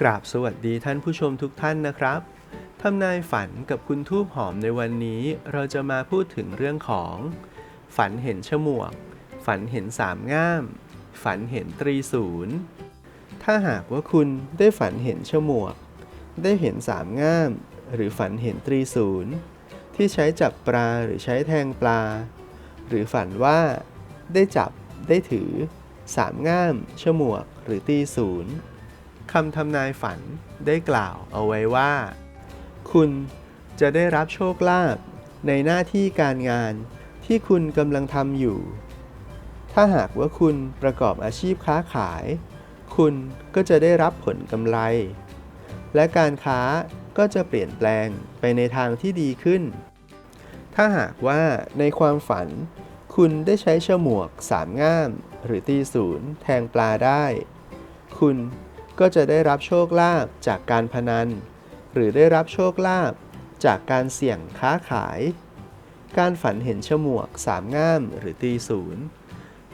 กราบสวัสดีท่านผู้ชมทุกท่านนะครับทำนายฝันกับคุณทูบหอมในวันนี้ เราจะมาพูดถึงเรื่องของ ฝันเห็นฉมวก ฝันเห็นสามง่าม ฝันเห็นตรีศูนย์ถ้าหากว่าคุณได้ฝันเห็นฉมวก ได้เห็นสามง่าม หรือฝันเห็นตรีศูนย์ที่ใช้จับปลาหรือใช้แทงปลา หรือฝันว่า ได้จับได้ถือสามง่ามฉมวก หรือตีศูนย์ คำทำนายฝันได้กล่าวเอาไว้ว่า คุณจะได้รับโชคลาภในหน้าที่การงานที่คุณกำลังทำอยู่ ถ้าหากว่าคุณประกอบอาชีพค้าขาย คุณก็จะได้รับผลกำไร และการค้าก็จะเปลี่ยนแปลงไปในทางที่ดีขึ้น ถ้าหากว่าในความฝัน คุณได้ใช้ฉมวกสามง่าม หรือตีศูนย์แทงปลาได้ คุณ ก็จะได้รับโชคลาภจากการพนัน หรือได้รับโชคลาภจากการเสี่ยงค้าขาย การฝันเห็นฉมวกสามง่ามหรือตีศูนย์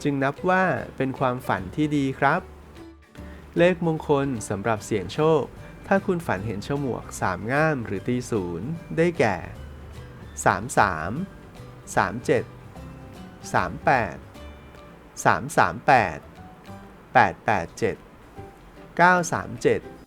จึงนับว่าเป็นความฝันที่ดีครับ เลขมงคลสำหรับเสี่ยงโชค ถ้าคุณฝันเห็นฉมวกสามง่ามหรือตีศูนย์ได้แก่ 33 37 38 338 887 937